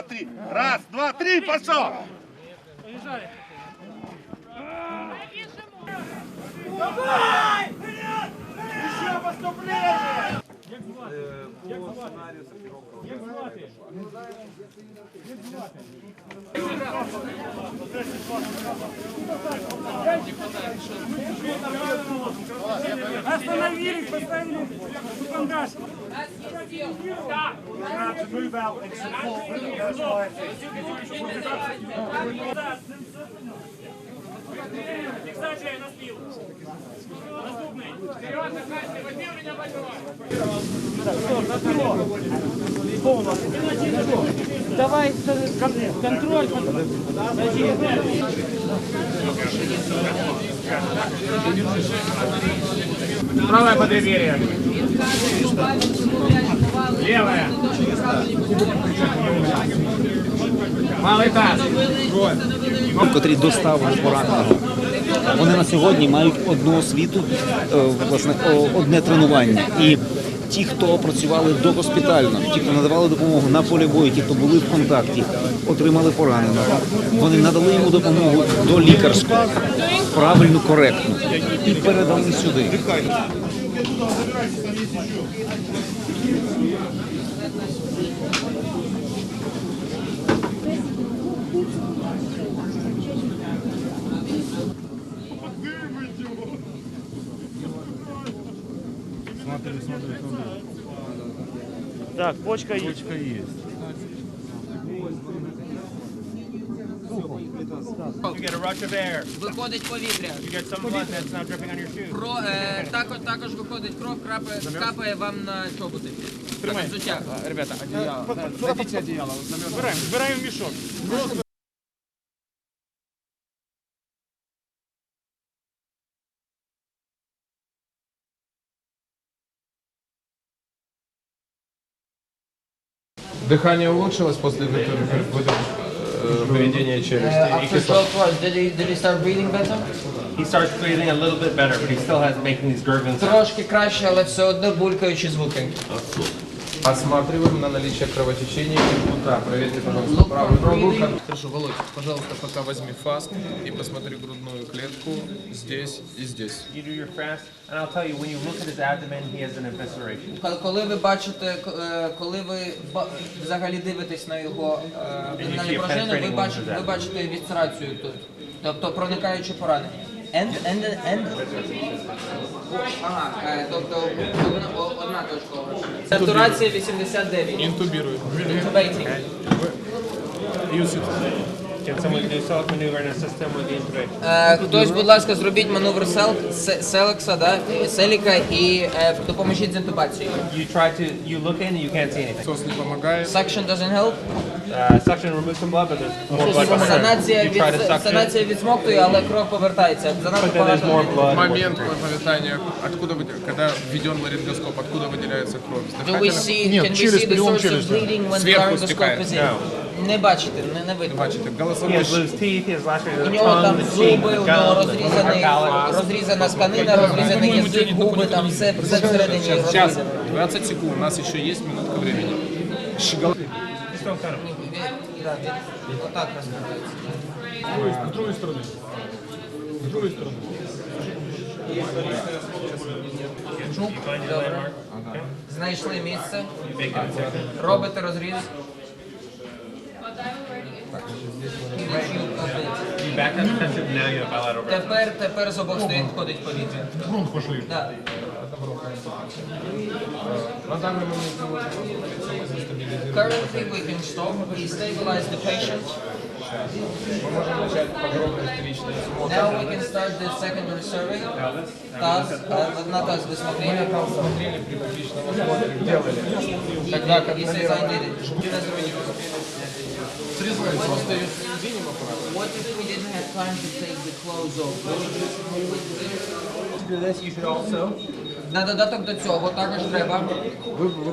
два, три. Раз, два, три, пошел! Уезжай. Давай! Вперед! Еще поступление! По сценарию сортировка. Остановились, поставили бандаж. Фіксація на спіл. Наступний. Давай контроль. Правое подверие. Левое. Котрі доставили пораненого. Вони на сьогодні мають одну освіту, е, власне, одне тренування. І ті, хто працювали догоспітально, ті, хто надавали допомогу на полі бою, ті, хто були в контакті, отримали пораненого. Вони надали йому допомогу до лікарської, правильно, коректно, і передали сюди. Так, почка є. You get a rush of air. Виходить повітря. You get some blood that's now dripping on your shoes. Про, е, також, також виходить кров, крапає, капає вам на чоботи. На взуття. Ребята, одеяло. Дадите одеяло. Збираємо, збираємо мішок. Дыхание улучшилось после вот этого, вот этого, э, поведения челюсти и кислоты? did he, did he start breathing better? He starts breathing a little bit better, but he still has making these gurgling sounds. Трошки краще, але все одно булькаючі звуки. Осматриваем на наличие кровотечения и жгута. Проверьте, пожалуйста, правую ногу. Хорошо, Володь, пожалуйста, пока возьми фаст и посмотри грудную клетку здесь и здесь. You do your fast, and I'll tell you, when you look at his abdomen, he has an evisceration. Коли- ви бачите, е, коли ви взагалі дивитесь на його е, пружину, ви бачите, ви бачите вісцерацію тут, тобто проникаюче поранення. End, end, end. Ага, е, тобто одна, о- одна точка. Сатурація 89. Интубируем. Intubating. Use someone do self maneuver and assist him with the intubation? Е, Хтось, будь ласка, зробіть маневр сел, се- селекса, да, і- селіка і е, допоможіть з інтубацією. You try to, you look in and you can't see anything. Сос не помогает. Suction doesn't help. Uh, suction removes some blood, but there's more blood behind. Санація, You try to від, suction, санація відсмоктує, але кров повертається. Занадто but then there's more багато. blood. Момент повитания, откуда, выде- когда введен ларингоскоп, откуда выделяется кровь? С Do we дыхательного- see, can we see the source of bleeding when the Зверху laryngoscope стікає. is in? Не бачите, не, не видно. Бачите, He голосовой has loose teeth, he has lacerated У нього tongue, там the cheek, зуби, the у нього gum, the розрізаний, palate. розрізана сканина, розрізаний язик, губи, там все, все всередині розрізано. 20 секунд, у нас еще есть минутка времени. Щегол- Just don't cut him. Да, Отак розглядається. Добре. Знайшли місце, робите розріз. Тепер, тепер з обох сторін ходить повітря. Грунт пошли. Да. Currently we can stop, we stabilize the patient сейчас. Мы можем начать подробности личной Now we can start the secondary survey. Таз, а, на таз вы Мы смотрели. там смотрели при публичном осмотре, делали. Когда He says I did it. Срезается, остается невидимо правда. What if we didn't have time to take the clothes off? What would you- what would you- do this, you should also. На додаток до цього також треба. Вы, вы, вы, вы,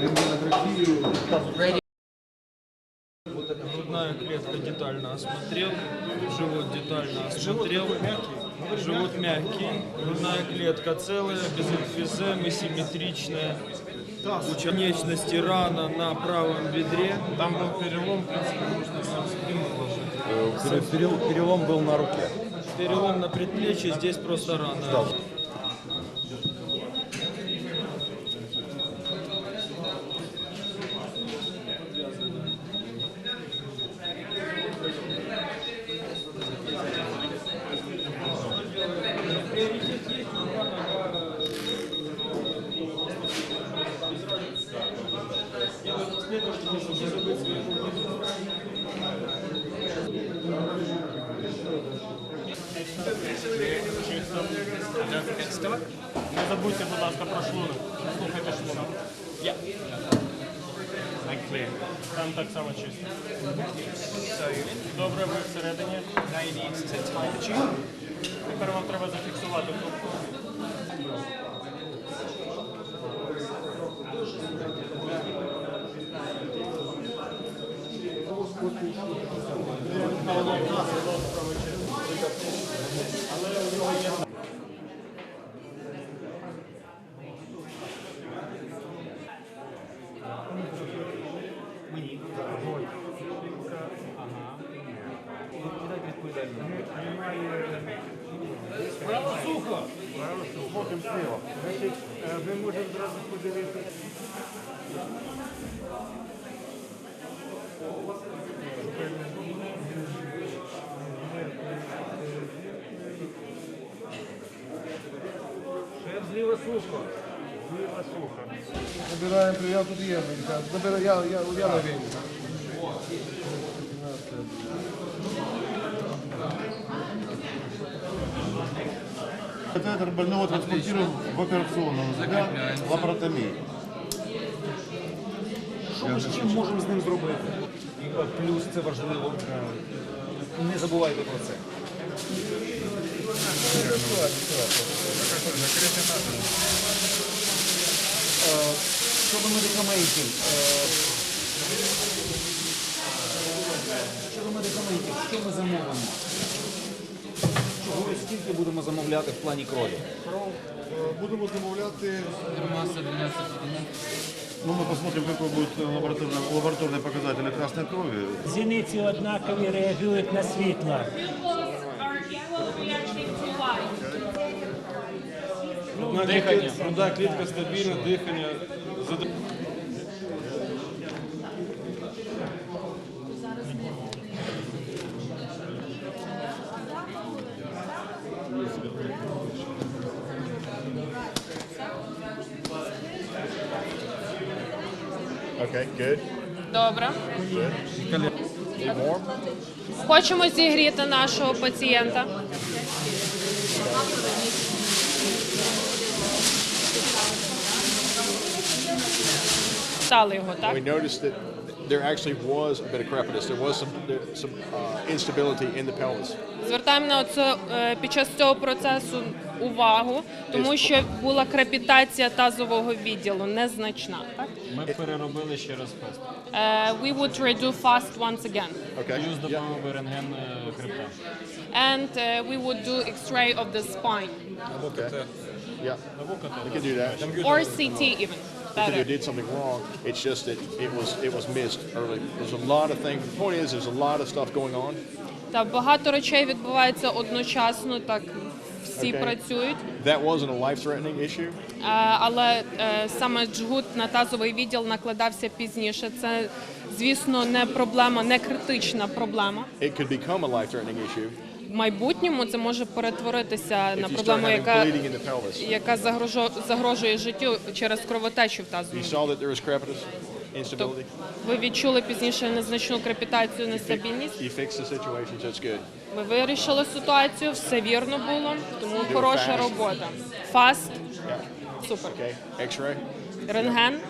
вы, вы, вы, Radio клетка детально осмотрел, живот детально осмотрел, живот мягкий, грудная клетка целая, без эмфиземы, симметричная, у конечности рана на правом бедре. Там был перелом, в принципе, можно сам спину положить. Перелом был на руке. Перелом на предплечье, здесь просто рана. Не забудьте, будь ласка, про шлунок. Слухайте шлунок. Clear. Там так само чисто. Добре, ви всередині. Тепер вам треба зафіксувати трубку. Мені. Ага. Відповідайте відповідально. Право сухо! Право сухо. Потім сліво. Значить, е, ми можемо одразу подивитися. У вас Забираем, я тут ем, Забираю, я, я, я на вені. Катетер больного транспортируем в операционную для лапаротомии. Що ми ще можемо з ним зробити? Плюс це важливо. Не забувайте про це. Е, Щодо медикаментів. е, Щодо медикаментів, що ми замовимо? Чого скільки будемо замовляти в плані крові? Будемо замовляти, Масса 12 одиниц. ну мы посмотрим, какой будет лабораторный, лабораторные показатели красной крови. Зіниці однакові реагують на Світло. Дихання. Грудная клетка стабильна, дихання. Okay, good. Добре. Хочемо зігріти нашого пацієнта. Стали його, так? we noticed that there actually was a bit of crepitus. There was some there, some uh, instability in the pelvis. Звертаємо на це е, під час цього процесу увагу, тому що була крепітація тазового відділу незначна. Так? Ми переробили ще раз фест. Е, We would redo fast once again. Okay. Плюс додали рентген е, хребта. And uh, we would do x-ray of the spine. Okay. Yeah. We can do that. Or CT even. Better. you did something wrong, it's just that it was it was missed early. There's a lot of things. The point is, there's a lot of stuff going on. Та багато речей відбувається одночасно, так всі Окей. працюють. That wasn't a life-threatening issue. Е, Але е, саме джгут на тазовий відділ накладався пізніше. Це, звісно, не проблема, не критична проблема. It could become a life-threatening issue В майбутньому це може перетворитися на проблему, яка, яка загрожує життю через кровотечу в crepitus, instability. Ви відчули пізніше незначну крепітацію, нестабільність. Ви вирішили ситуацію, все вірно було, тому хороша робота. Фаст, супер. Рентген.